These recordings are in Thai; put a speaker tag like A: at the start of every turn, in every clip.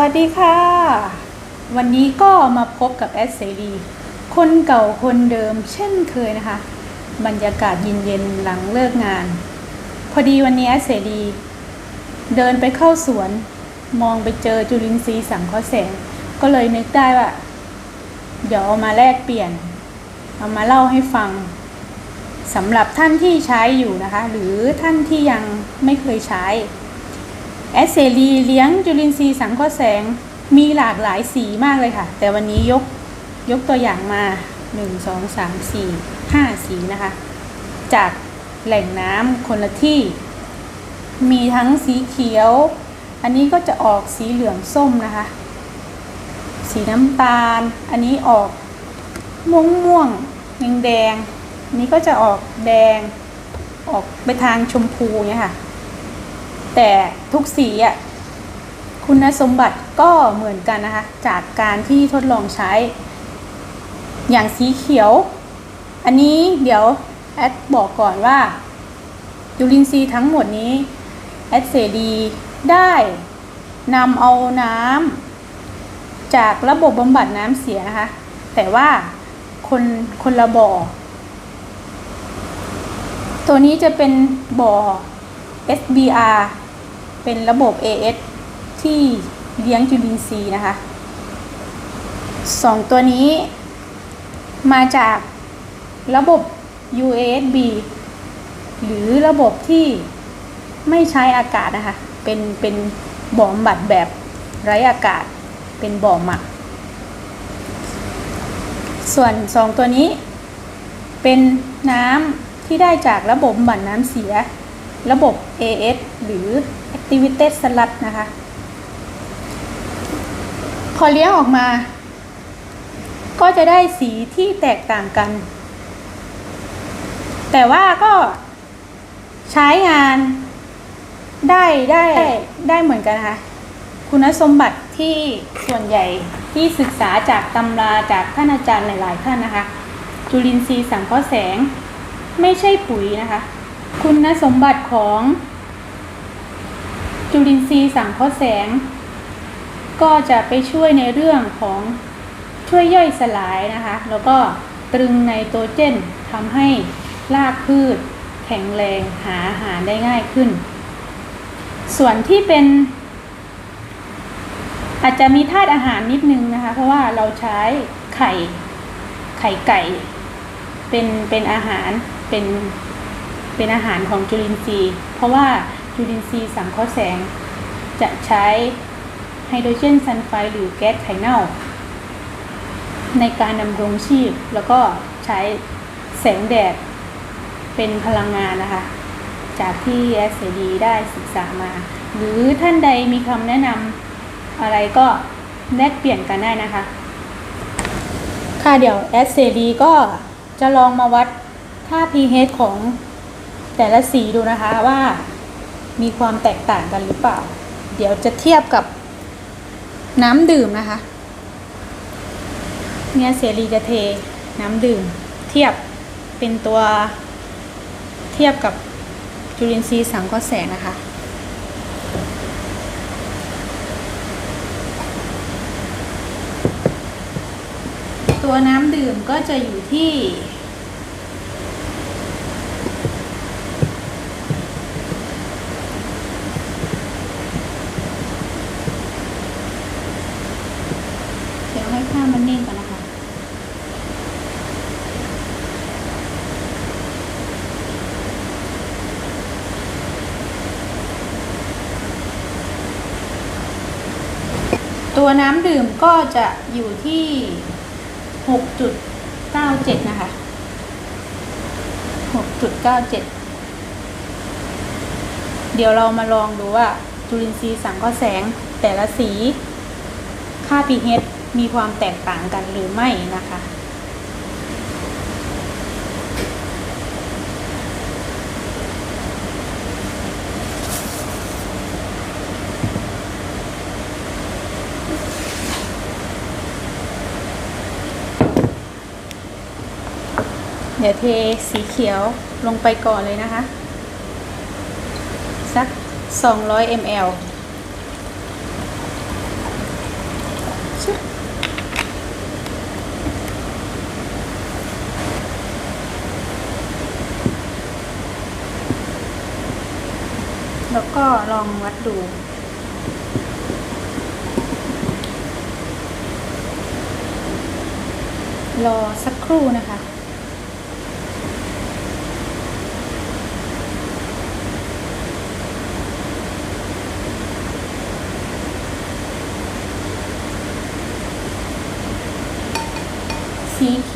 A: วัสดีค่ะ วันนี้ก็มาพบกับแอดเสรีคนเก่าคนเดิมเช่นเคยนะคะ บรรยากาศเย็นๆหลังเลิกงาน พอดีวันนี้แอดเสรีเดินไปเข้าสวน มองไปเจอจุลินทรีย์สังเคราะห์แสง ก็เลยนึกได้ว่า เดี๋ยวเอามาแลกเปลี่ยน เอามาเล่าให้ฟังสำหรับท่านที่ใช้อยู่นะคะ หรือท่านที่ยังไม่เคยใช้ แอสเซรีเลี้ยงจุลินทรีย์สังเคราะห์แสงมีหลากหลายสีมากเลยค่ะ แต่วันนี้ยกยกตัวอย่างมา 1 2 3 4 5 สีนะคะ จากแหล่งน้ำคนละที่ มีทั้งสีเขียว อันนี้ก็จะออกสีเหลืองส้มนะคะ สีน้ำตาล อันนี้ออกม่วงม่วงแดงแดงอันนี้ก็จะออกแดง ออกไปทางชมพูเนี่ยค่ะ แต่ทุกสีอะคุณสมบัติก็เหมือนกันนะคะ จากการที่ทดลองใช้ อย่างสีเขียว อันนี้เดี๋ยวแอดบอกก่อนว่าจุลินทรีย์ทั้งหมดนี้แอดเสดีได้นำเอาน้ำจากระบบบำบัดน้ำเสียนะคะ แต่ว่าคนคนละบ่อ ตัวนี้จะเป็นบ่อ SBR เป็นระบบ AS ที่เลี้ยงจุลินทรีย์นะคะสองตัวนี้มาจากระบบ UASB หรือระบบที่ไม่ใช้อากาศนะคะ เป็นเป็นบ่อบำบัดแบบไร้อากาศ เป็นบ่อหมัก ส่วนสองตัวนี้ เป็นน้ำที่ได้จากระบบบำบัดน้ำเสีย ระบบ AS หรือ Activated Sludge นะคะ พอเลี้ยงออกมา ก็จะได้สีที่แตกต่างกัน แต่ว่าก็ใช้งานได้ได้ได้เหมือนกันนะคะคุณสมบัติที่ส่วนใหญ่ที่ศึกษาจากตำราจากท่านอาจารย์หลาย ๆ ท่านนะคะ จุลินทรีย์สังเคราะห์แสง ไม่ใช่ปุ๋ยนะคะ คุณสมบัติของ จุลินทรีย์สังเคราะห์แสง ก็จะไปช่วยในเรื่องของช่วยย่อยสลายนะคะ แล้วก็ตรึงไนโตรเจนทำให้รากพืช แข็งแรงหาอาหารได้ง่ายขึ้น ส่วนที่เป็น อาจจะมีธาตุอาหารนิดนึงนะคะ เพราะว่าเราใช้ไข่ไข่ไก่ เป็นเป็นอาหารเป็นเป็นอาหารของจุลินทรีย์ เพราะว่า จุลินทรีย์สังเคราะห์แสง จะใช้ไฮโดรเจนซัลไฟด์หรือแก๊สไข่เน่า ในการดำรงชีพแล้วก็ใช้แสงแดดเป็นพลังงานนะคะ จากที่ SCD ได้ศึกษามา หรือท่านใดมีคำแนะนำอะไรก็แลกเปลี่ยนกันได้นะคะ ค่ะเดี๋ยว SCD ก็จะลองมาวัดค่า pH ของแต่ละสีดูนะคะว่า มีความแตกต่างกันหรือเปล่า เดี๋ยวจะเทียบกับน้ำดื่มนะคะ เนี่ยเสรีจะเทน้ำดื่ม เทียบเป็นตัวเทียบกับจุลินทรีย์สังเคราะห์แสงนะคะตัวน้ำดื่มก็จะอยู่ที่ เดี๋ยวให้ข้าวมันนิ่งก่อนนะคะ ตัวน้ำดื่มก็จะอยู่ที่ 6.97 นะคะ 6.97 เดี๋ยวเรามาลองดูว่าจุลินทรีย์สังเคราะห์แสงแต่ละสี ค่า pH มีความแตกต่างกันหรือไม่นะคะ เดี๋ยวเทสีเขียวลงไปก่อนเลยนะคะ สัก 200 ml แล้วก็ลองวัดดู รอสักครู่นะคะ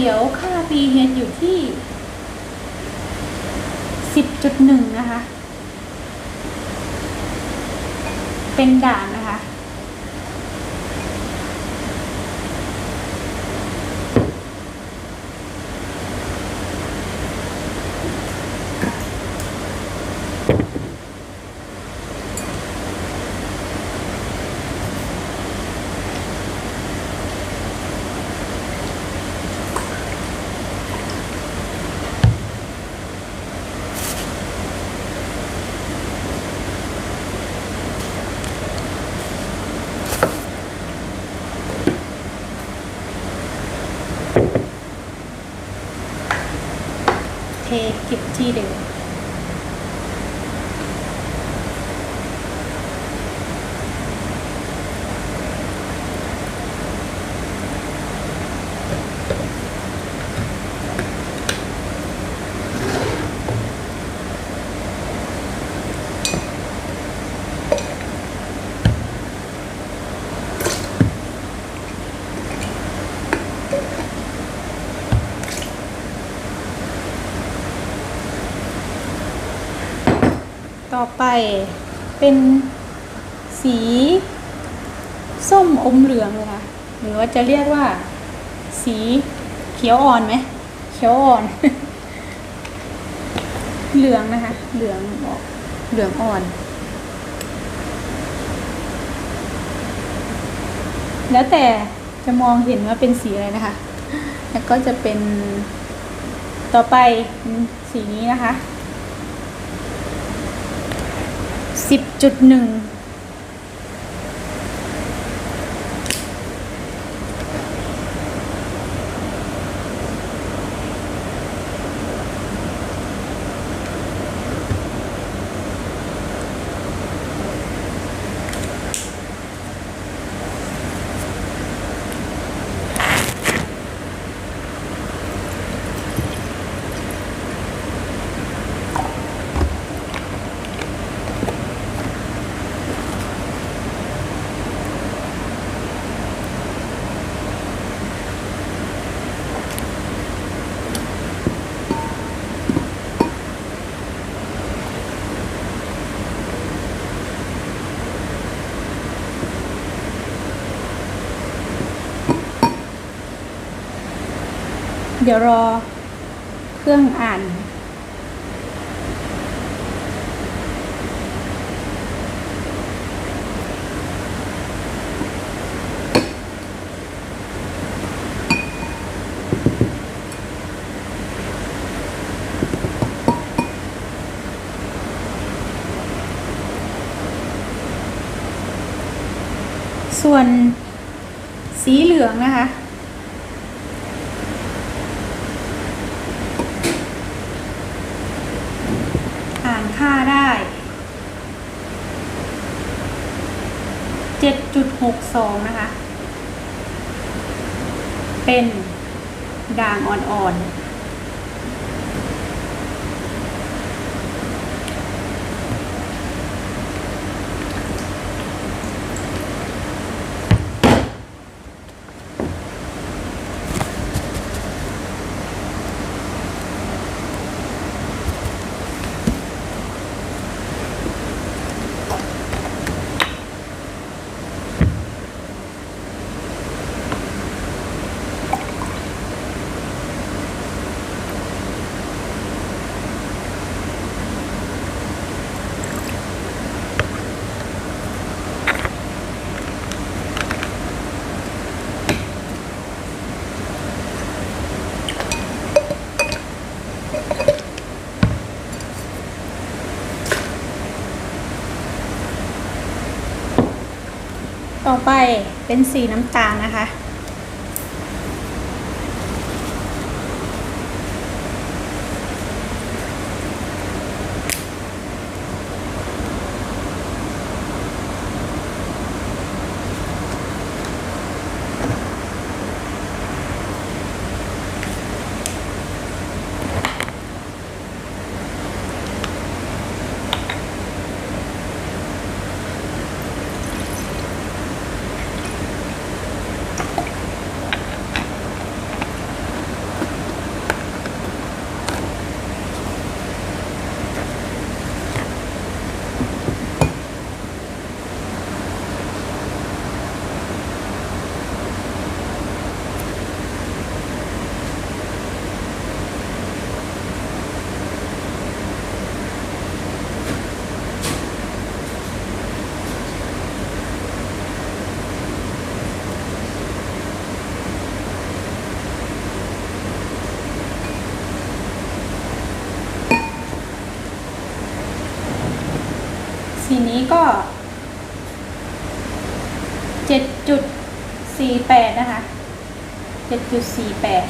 A: ขียวค่า pH อยู่ที่ 10.1 นะคะ เป็นด่าง เทคลิปที่เดิม ต่อไปเป็นสี ส้มอมเหลืองนะคะหรือว่าจะเรียกว่า สีเขียวอ่อนไหมเขียวอ่อน เหลืองนะคะ เหลืองออกเหลืองอ่อน แล้วแต่จะมองเห็นว่าเป็นสีอะไรนะคะ แล้วก็จะเป็นต่อไปสีนี้นะคะ 10.1 เดี๋ยวรอเครื่องอ่านส่วนสีเหลืองนะคะ อ่านค่าได้ ซองนะคะ เป็นด่างอ่อนๆ ต่อไปเป็นสีน้ำตาลนะคะ นี้ก็เจ็ดจุดสี่แปดนะคะเจ็ดจุดสี่แปด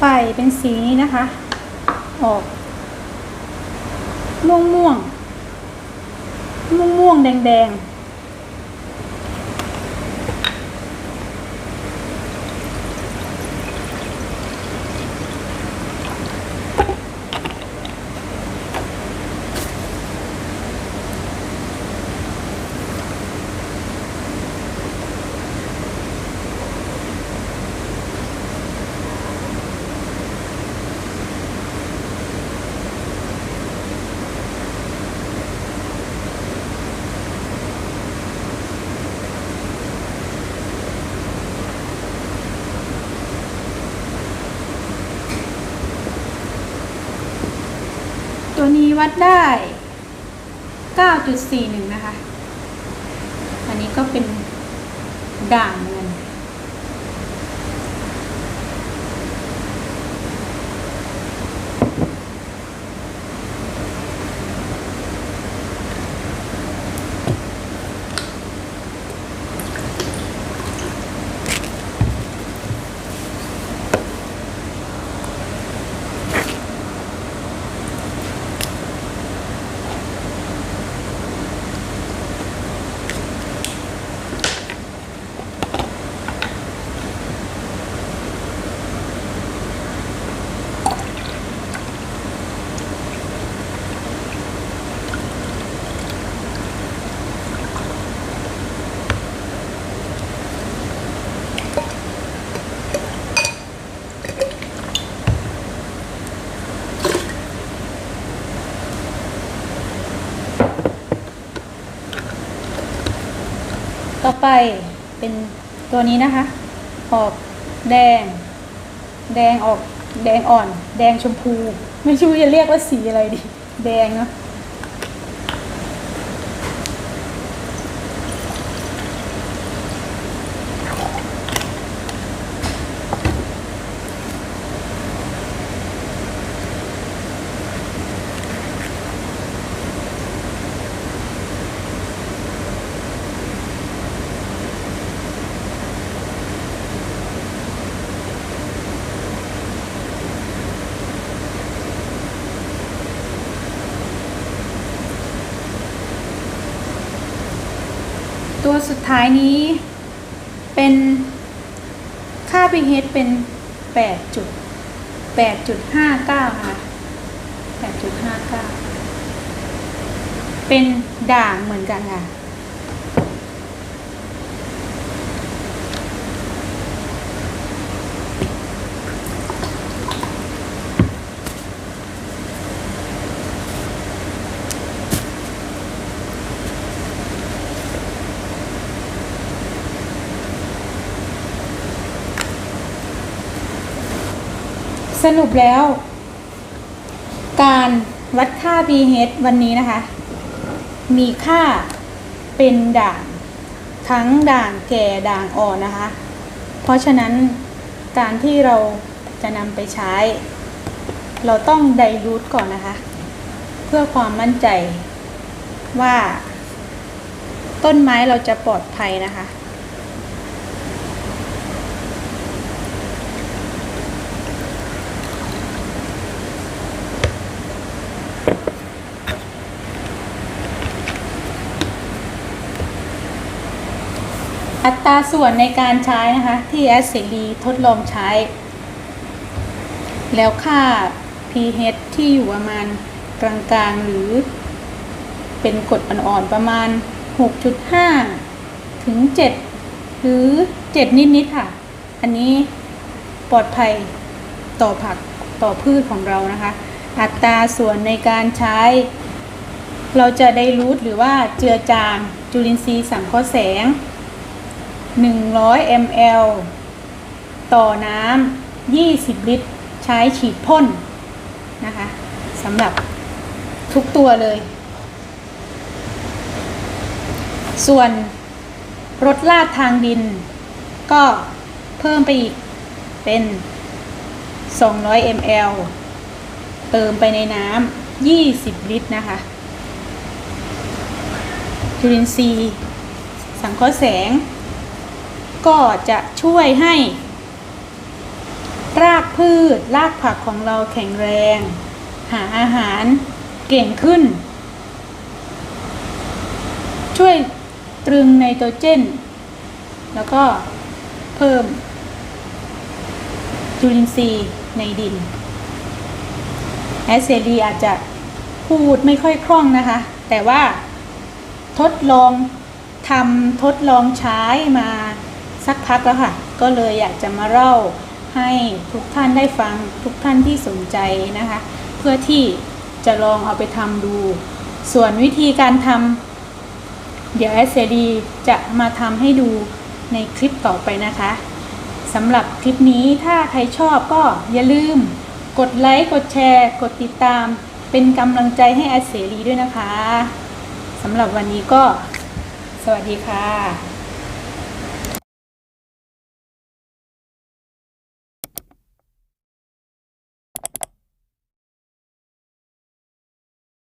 A: ไปเป็นสีนี้นะคะ ออก ม่วงม่วงม่วงม่วงแดงแดงตั วัดได้ 9.41 นะคะ อันนี้ก็เป็นด่างเงิน ไปเป็นตัวนี้นะคะ ออกแดง แดงออกแดงอ่อน แดงชมพู ไม่รู้จะเรียกว่าสีอะไรดี แดงเนาะ ตัวสุดท้ายนี้เป็นค่า pH เป็น 8 จุด 8.59 ค่ะ 8.59 เป็นด่างเหมือนกันค่ะ สรุปแล้ว การวัดค่า pH วันนี้นะคะ มีค่าเป็นด่างทั้งด่างแก่ด่างอ่อนนะคะ เพราะฉะนั้นการที่เราจะนำไปใช้ เราต้องไดรูทก่อนนะคะ เพื่อความมั่นใจว่า ต้นไม้เราจะปลอดภัยนะคะ อัตราส่วนในการใช้นะคะ ที่แอสเซรีทดลองใช้ แล้วค่า pH ที่อยู่ประมาณกลางๆ หรือเป็นกรดอ่อนๆ ประมาณ 6.5 ถึง 7 หรือ 7 นิด ๆ ค่ะ อันนี้ปลอดภัยต่อผักต่อพืชของเรานะคะ อัตราส่วนในการใช้ เราจะได้รูทหรือว่าเจือจางจุลินทรีย์สังเคราะห์แสง 100 ml ต่อน้ำ20 ลิตร ใช้ฉีดพ่นนะคะสำหรับทุกตัวเลย ส่วนรถลาดทางดิน ก็เพิ่มไปอีกเป็น 200 ml เติมไปในน้ำ20 ลิตรนะคะจุลินทรีย์สังเคราะห์แสง ก็จะช่วยให้ รากพืช รากผักของเราแข็งแรง หาอาหารเก่งขึ้น ช่วยตรึงไนโตรเจน แล้วก็เพิ่มจุลินทรีย์ในดิน แอสเซรีอาจจะพูดไม่ค่อยคล่องนะคะ แต่ว่าทดลองทำทดลองใช้มา สักพักแล้วค่ะ ก็เลยอยากจะมาเล่าให้ทุกท่านได้ฟังทุกท่านที่สนใจนะคะ เพื่อที่จะลองเอาไปทำดู ส่วนวิธีการทำเดี๋ยวแอสเซรีจะมาทำให้ดูในคลิปต่อไปนะคะสำหรับคลิปนี้ถ้าใครชอบก็อย่าลืม กดไลค์ กดแชร์ กดติดตาม เป็นกำลังใจให้แอดเสรีด้วยนะคะสำหรับวันนี้ก็ สวัสดีค่ะ